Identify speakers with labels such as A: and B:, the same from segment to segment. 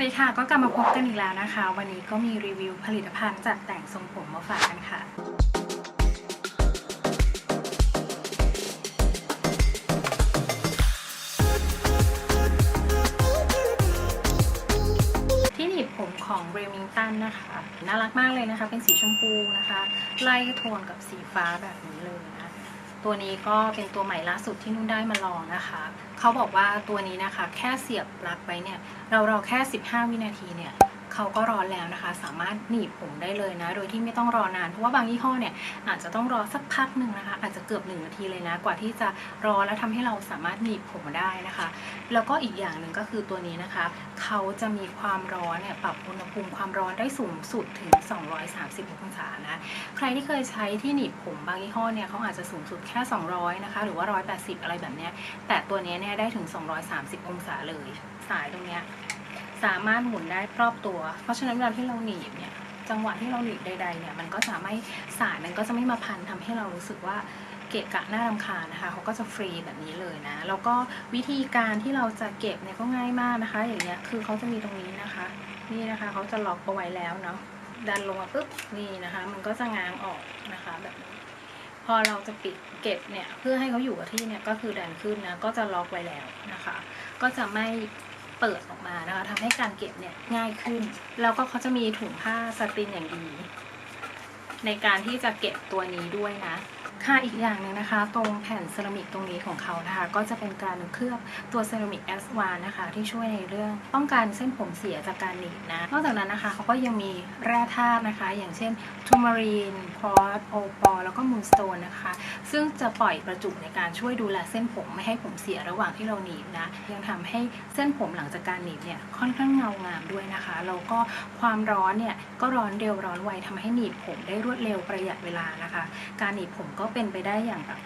A: วัสดีค่ะ ก็กลับมาพบกันอีกแล้วนะคะ วันนี้ก็มีรีวิวผลิตภัณฑ์จัดแต่งทรงผมมาฝากกันค่ะ ที่หนีบผมของเรมิงตันนะคะ น่ารักมากเลยนะคะ เป็นสีชมพูนะคะ ไล่โทนกับสีฟ้าแบบนี้เลยนะ ตัวนี้ก็เป็นตัวใหม่ล่าสุดที่นุ่นได้มาลองนะคะ เขาบอกว่าตัวนี้นะคะ แค่เสียบปลั๊กไปเนี่ย เรารอแค่ 15 วินาทีเนี่ย เขาก็ร้อนแล้วนะคะ สามารถหนีบผมได้เลยนะ โดยที่ไม่ต้องรอนาน เพราะว่าบางยี่ห้อเนี่ยอาจจะต้องรอสักพักหนึ่งนะคะ อาจจะเกือบหนึ่งนาทีเลยนะ กว่าที่จะรอแล้วทำให้เราสามารถหนีบผมได้นะคะ แล้วก็อีกอย่างหนึ่งก็คือตัวนี้นะคะ เขาจะมีความร้อนเนี่ยปรับอุณหภูมิความร้อนได้สูงสุดถึง 230องศานะ ใครที่เคยใช้ที่หนีบผมบางยี่ห้อเนี่ยเขาอาจจะสูงสุดแค่ 200 นะคะ หรือว่า 180 อะไรแบบเนี้ยแต่ตัวนี้เนี่ยได้ถึง 230 องศาเลย สายตรงเนี้ย สามารถหมุนได้รอบตัว เพราะฉะนั้นเวลาที่เราหนีบเนี่ยจังหวะที่เราหนีบใด ๆเนี่ยมันก็จะไม่สายมันก็จะไม่มาพันทำให้เรารู้สึกว่าเกะกะน่ารำคาญนะคะเขาก็จะฟรีแบบนี้เลยนะ แล้วก็วิธีการที่เราจะเก็บเนี่ยก็ง่ายมากนะคะ อย่างเงี้ยคือเขาจะมีตรงนี้นะคะ นี่นะคะเขาจะล็อกเอาไว้แล้วเนาะดันลงมาปุ๊บนี่นะคะ มันก็จะง้างออกนะคะแบบนี้พอเราจะปิดเก็บเนี่ยเพื่อให้เขาอยู่กับที่เนี่ยก็คือดันขึ้นนะก็จะล็อกไว้แล้วนะคะ ก็จะไม่ เปิดออกมานะคะทำให้การเก็บเนี่ยง่ายขึ้น แล้วก็เขาจะมีถุงผ้าสตรินอย่างดี ในการที่จะเก็บตัวนี้ด้วยนะ ค่ะอีกอย่างหนึ่งนะคะ ตรงแผ่นเซรามิกตรงนี้ของเขานะคะก็จะเป็นการเคลือบตัวเซรามิกแอสวานนะคะ ที่ช่วยในเรื่องป้องกันเส้นผมเสียจากการหนีบนะ นอกจากนั้นนะคะเขาก็ยังมีแร่ธาตุนะคะ อย่างเช่นทูมารีนพอสโอปอแล้วก็มูนสโตนนะคะ ซึ่งจะปล่อยประจุในการช่วยดูแลเส้นผมไม่ให้ผมเสียระหว่างที่เราหนีบนะ ยังทำให้เส้นผมหลังจากการหนีบเนี่ยค่อนข้างเงางามด้วยนะคะแล้วก็ความร้อนเนี่ยก็ร้อนเร็วร้อนไวทำให้หนีบผมได้รวดเร็วประหยัดเวลานะคะ การหนีบผมก็เป็นไปได้อย่างแบบ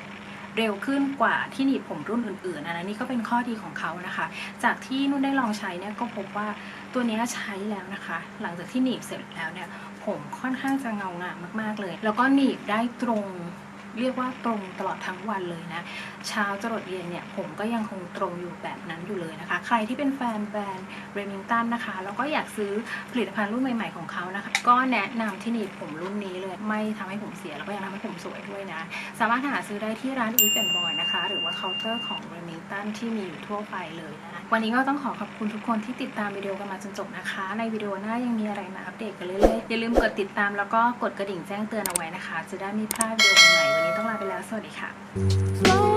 A: เร็วขึ้นกว่าที่หนีบผมรุ่นอื่นๆนะนะนี่ก็เป็นข้อดีของเขานะคะ จากที่นุ่นได้ลองใช้เนี่ยก็พบว่าตัวนี้ใช้แล้วนะคะ หลังจากที่หนีบเสร็จแล้วเนี่ยผมค่อนข้างจะเงางามมากๆเลย แล้วก็หนีบได้ตรง เรียกว่าตรงตลอดทั้งวันเลยนะ เช้าจรดเย็นเนี่ยผมก็ยังคงตรงอยู่แบบนั้นอยู่เลยนะคะ ใครที่เป็นแฟนแบรนด์เรมิงตันนะคะ แล้วก็อยากซื้อผลิตภัณฑ์รุ่นใหม่ ๆของเขานะคะ ก็แนะนำที่หนีบผมรุ่นนี้เลย ไม่ทำให้ผมเสียแล้วก็ยังทำให้ผมสวยด้วยนะ สามารถหาซื้อได้ที่ร้าน e v e n Boy นะคะ หรือว่าเคาน์เตอร์ของ Remington ที่มีอยู่ทั่วไปเลยนะวันนี้ก็ต้องขอขอบคุณทุกคนที่ติดตามวิดีโอกันมาจนจบนะคะ ในวิดีโอหน้ายังมีอะไรมาอัปเดตกันเรื่อยๆอย่าลืมกดติดตามแล้วก็กดกระดิ่งแจ้งเตือนเอาไว้นะคะ จะได้ไม่พลาดวิดีโอใหม่นี้ต้องลาไปแล้ว สวัสดีค่ะ